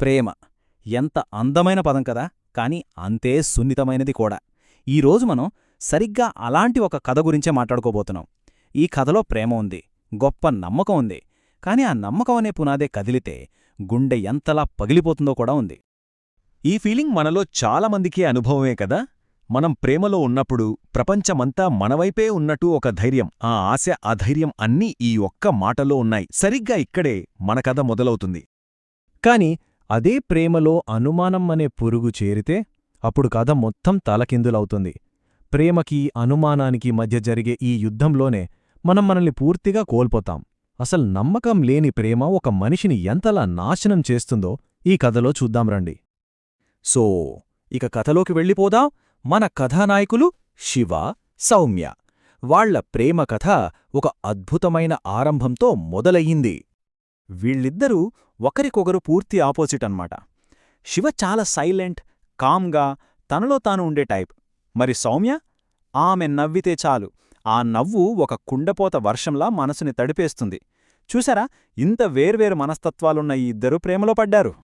ప్రేమ. ఎంత అందమైన పదం కదా! కాని అంతే సున్నితమైనది కూడా. ఈరోజు మనం సరిగ్గా అలాంటి ఒక కథ గురించే మాట్లాడుకోబోతున్నాం. ఈ కథలో ప్రేమ ఉంది గొప్ప నమ్మకం ఉంది. కాని ఆ నమ్మకం అనే పునాదే కదిలితే గుండె ఎంతలా పగిలిపోతుందో కూడా ఉంది. ఈ ఫీలింగ్ మనలో చాలామందికి అనుభవమే కదా! మనం ప్రేమలో ఉన్నప్పుడు ప్రపంచమంతా మనవైపే ఉన్నట్టు ఒక ధైర్యం ఆ ఆశ అధైర్యం అన్నీ ఈ ఒక్క మాటలో ఉన్నాయి. సరిగ్గా ఇక్కడే మన కథ మొదలవుతుంది. కాని అదే ప్రేమలో అనుమానం అనే పురుగు చేరితే అప్పుడు కథ మొత్తం తలకిందులవుతుంది. ప్రేమకి అనుమానానికి మధ్య జరిగే ఈ యుద్ధంలోనే మనం మనల్ని పూర్తిగా కోల్పోతాం. అసలు నమ్మకం లేని ప్రేమ ఒక మనిషిని ఎంతలా నాశనం చేస్తుందో ఈ కథలో చూద్దాం రండి. సో ఇక కథలోకి వెళ్ళిపోదాం. మన కథానాయకులు శివ సౌమ్య. వాళ్ళ ప్రేమ కథ ఒక అద్భుతమైన ఆరంభంతో మొదలయ్యింది. వీళ్ళిద్దరూ ఒకరికొకరు పూర్తి ఆపోజిట్ అన్నమాట. శివ చాలా సైలెంట్ కామ్గా తనలో తాను ఉండే టైప్. మరి సౌమ్య? ఆమె నవ్వితే చాలు. ఆ నవ్వు ఒక కుండపోత వర్షంలా మనసుని తడిపేస్తుంది. చూసారా? ఇంత వేర్వేరు మనస్తత్వాలున్న ఈ ఇద్దరూ ప్రేమలో పడ్డారు.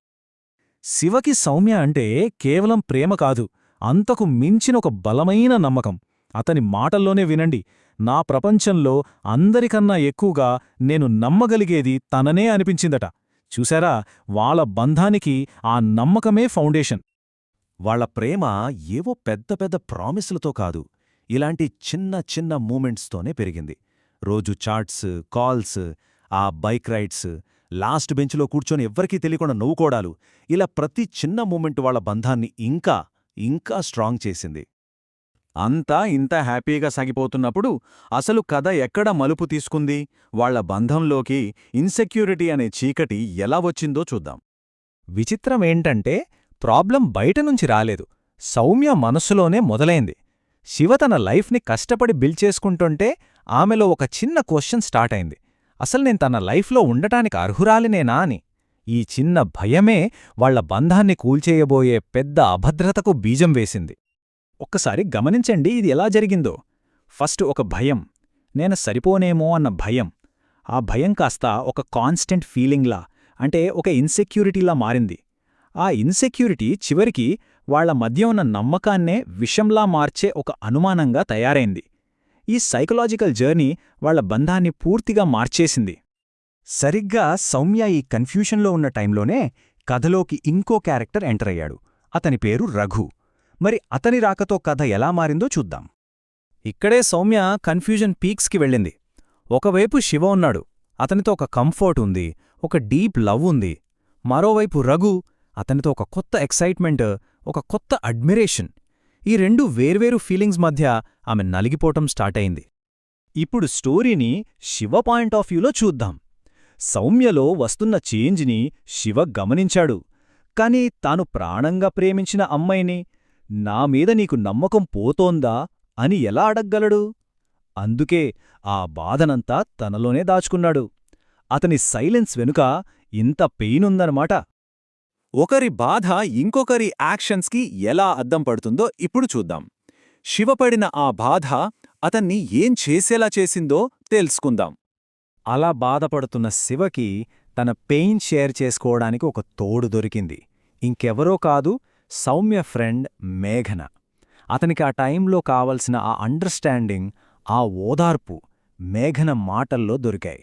శివకి సౌమ్య అంటే కేవలం ప్రేమ కాదు అంతకు మించిన ఒక బలమైన నమ్మకం. అతని మాటల్లోనే వినండి. నా ప్రపంచంలో అందరికన్నా ఎక్కువగా నేను నమ్మగలిగేది తననే అనిపించిందట. చూశారా? వాళ్ళ బంధానికి ఆ నమ్మకమే ఫౌండేషన్. వాళ్ళ ప్రేమ ఏవో పెద్ద పెద్ద ప్రామిసులతో కాదు ఇలాంటి చిన్న చిన్న మూమెంట్స్తోనే పెరిగింది. రోజు చాట్స్ కాల్స్ ఆ బైక్ రైడ్స్ లాస్ట్ బెంచ్లో కూర్చొని ఎవ్వరికీ తెలియకుండా నవ్వుకోడాలు ఇలా ప్రతి చిన్న మూమెంట్ వాళ్ళ బంధాన్ని ఇంకా ఇంకా స్ట్రాంగ్ చేసింది. అంతా ఇంత హ్యాపీగా సాగిపోతున్నప్పుడు అసలు కథ ఎక్కడ మలుపు తీసుకుంది? వాళ్ళ బంధంలోకి ఇన్సెక్యూరిటీ అనే చీకటి ఎలా వచ్చిందో చూద్దాం. విచిత్రమేంటంటే ప్రాబ్లం బయటనుంచి రాలేదు. సౌమ్య మనస్సులోనే మొదలైంది. శివ తన లైఫ్ని కష్టపడి బిల్డ్ చేసుకుంటుంటే ఆమెలో ఒక చిన్న క్వశ్చన్ స్టార్ట్ అయింది. అసలు నేను తన లైఫ్లో ఉండటానికి అర్హురాలినేనా అని. ఈ చిన్న భయమే వాళ్ళ బంధాన్ని కూల్చేయబోయే పెద్ద అభద్రతకు బీజం వేసింది. ఒక్కసారి గమనించండి ఇది ఎలా జరిగిందో. ఫస్ట్ ఒక భయం. నేను సరిపోనేమో అన్న భయం. ఆ భయం కాస్త ఒక కాన్స్టెంట్ ఫీలింగ్లా అంటే ఒక ఇన్సెక్యూరిటీలా మారింది. ఆ ఇన్సెక్యూరిటీ చివరికి వాళ్ళ మధ్య ఉన్న నమ్మకాన్నే విషంలా మార్చే ఒక అనుమానంగా తయారైంది. ఈ సైకలాజికల్ జర్నీ వాళ్ళ బంధాన్ని పూర్తిగా మార్చేసింది. సరిగ్గా సౌమ్య ఈ కన్ఫ్యూషన్లో ఉన్న టైంలోనే కథలోకి ఇంకో క్యారెక్టర్ ఎంటర్ అయ్యాడు. అతని పేరు రఘు. మరి అతని రాకతో కథ ఎలా మారిందో చూద్దాం. ఇక్కడే సౌమ్య కన్ఫ్యూజన్ పీక్స్కి వెళ్ళింది. ఒకవైపు శివ ఉన్నాడు. అతనితో ఒక కంఫర్ట్ ఉంది. ఒక డీప్ లవ్ ఉంది. మరోవైపు రఘు అతనితో ఒక కొత్త ఎక్సైట్మెంట్ ఒక కొత్త అడ్మిరేషన్. ఈ రెండు వేర్వేరు ఫీలింగ్స్ మధ్య ఆమె నలిగిపోవటం స్టార్ట్ అయింది. ఇప్పుడు స్టోరీని శివ పాయింట్ ఆఫ్ వ్యూలో చూద్దాం. సౌమ్యలో వస్తున్న చేంజ్ని శివ గమనించాడు. కాని తాను ప్రాణంగా ప్రేమించిన అమ్మాయిని నా మీద నీకు నమ్మకం పోతోందా అని ఎలా అడగ్గలడు? అందుకే ఆ బాధనంతా తనలోనే దాచుకున్నాడు. అతని సైలెన్స్ వెనుక ఇంత పెయినుందనమాట ఒకరి బాధ ఇంకొకరి యాక్షన్స్కి ఎలా అద్దం పడుతుందో ఇప్పుడు చూద్దాం. శివపడిన ఆ బాధ అతన్ని ఏం చేసేలా చేసిందో తెలుసుకుందాం. అలా బాధపడుతున్న శివకి తన పెయిన్ షేర్ చేసుకోవడానికి ఒక తోడు దొరికింది. ఇంకెవరో కాదు సౌమ్య ఫ్రెండ్ మేఘన. అతనికి ఆ టైంలో కావలసిన ఆ అండర్స్టాండింగ్ ఆ ఓదార్పు మేఘన మాటల్లో దొరికాయి.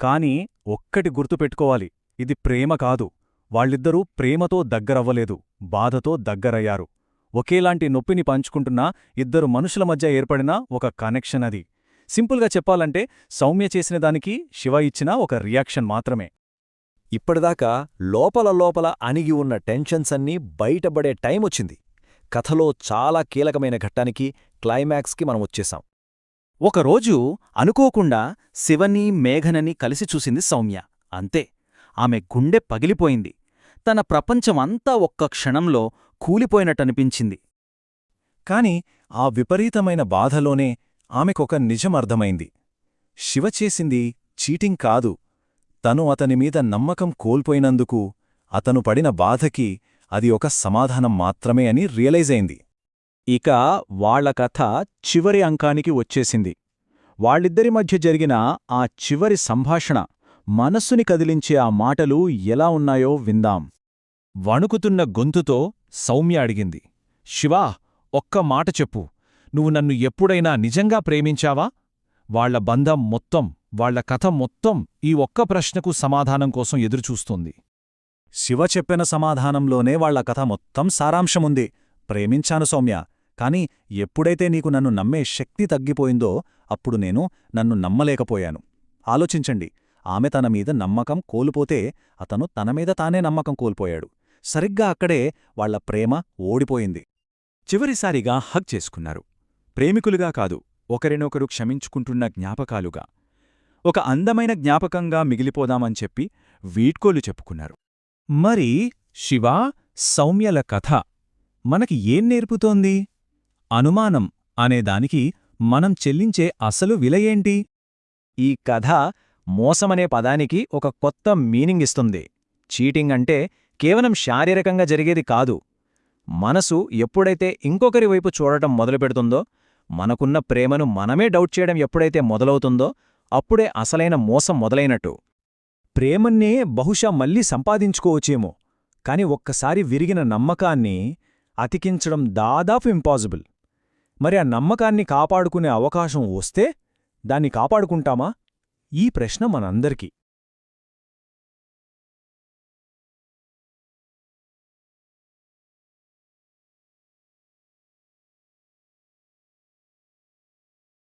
కాని ఒక్కటి గుర్తుపెట్టుకోవాలి ఇది ప్రేమ కాదు. వాళ్ళిద్దరూ ప్రేమతో దగ్గరవ్వలేదు బాధతో దగ్గరయ్యారు. ఒకేలాంటి నొప్పిని పంచుకుంటున్న ఇద్దరు మనుషుల మధ్య ఏర్పడిన ఒక కనెక్షన్ అది. సింపుల్గా చెప్పాలంటే సౌమ్య చేసిన దానికి శివ ఇచ్చిన ఒక రియాక్షన్ మాత్రమే. ఇప్పటిదాకా లోపల లోపల అణిగి ఉన్న టెన్షన్స్ అన్నీ బయటపడే టైమొచ్చింది కథలో చాలా కీలకమైన ఘట్టానికి క్లైమాక్స్కి మనం వచ్చేశాం. ఒకరోజు అనుకోకుండా శివని మేఘనని కలిసి చూసింది సౌమ్య. అంతే. ఆమె గుండె పగిలిపోయింది. తన ప్రపంచమంతా ఒక్క క్షణంలో కూలిపోయినట్టనిపించింది. కాని ఆ విపరీతమైన బాధలోనే ఆమెకొక నిజమర్థమైంది శివ చేసింది చీటింగ్ కాదు. తను అతనిమీద నమ్మకం కోల్పోయినందుకు అతను పడిన బాధకి అది ఒక సమాధానం మాత్రమే అని రియలైజ్ అయింది. ఇక వాళ్ళ కథ చివరి అంకానికి వచ్చేసింది. వాళ్ళిద్దరి మధ్య జరిగిన ఆ చివరి సంభాషణ మనస్సుని కదిలించే ఆ మాటలు ఎలా ఉన్నాయో విందాం. వణుకుతున్న గొంతుతో సౌమ్య అడిగింది. శివా ఒక్క మాట చెప్పు. నువ్వు నన్ను ఎప్పుడైనా నిజంగా ప్రేమించావా? వాళ్ళ బంధం మొత్తం వాళ్ళ కథ మొత్తం ఈ ఒక్క ప్రశ్నకు సమాధానం కోసం ఎదురుచూస్తోంది. శివ చెప్పిన సమాధానంలోనే వాళ్ళ కథ మొత్తం సారాంశముంది. ప్రేమించాను సౌమ్య. కాని ఎప్పుడైతే నీకు నన్ను నమ్మే శక్తి తగ్గిపోయిందో అప్పుడు నేను నన్ను నమ్మలేకపోయాను. ఆలోచించండి. ఆమె తన మీద నమ్మకం కోల్పోతే అతను తనమీద తానే నమ్మకం కోల్పోయాడు. సరిగ్గా అక్కడే వాళ్ళ ప్రేమ ఓడిపోయింది. చివరిసారిగా హగ్ చేసుకున్నారు. ప్రేమికులుగా కాదు ఒకరినొకరు క్షమించుకుంటున్న జ్ఞాపకాలుగా. ఒక అందమైన జ్ఞాపకంగా మిగిలిపోదామని చెప్పి వీడ్కోలు చెప్పుకున్నారు. మరి శివ సౌమ్యల కథ మనకి ఏం నేర్పుతోంది? అనుమానం అనేదానికి మనం చెల్లించే అసలు విల ఏంటి? ఈ కథ మోసమనే పదానికి ఒక కొత్త మీనింగ్ ఇస్తుంది. చీటింగ్ అంటే కేవలం శారీరకంగా జరిగేది కాదు. మనసు ఎప్పుడైతే ఇంకొకరి వైపు చూడటం మొదలుపెడుతుందో మనకున్న ప్రేమను మనమే డౌట్ చేయడం ఎప్పుడైతే మొదలవుతుందో అప్పుడే అసలైన మోసం మొదలైనట్టు. ప్రేమన్నే బహుశా మళ్ళీ సంపాదించుకోవచ్చేమో కాని ఒక్కసారి విరిగిన నమ్మకాన్ని అతికించడం దాదాపు ఇంపాసిబుల్ మరి ఆ నమ్మకాన్ని కాపాడుకునే అవకాశం వస్తే దాన్ని కాపాడుకుంటామా? ఈ ప్రశ్న మనందరికీ.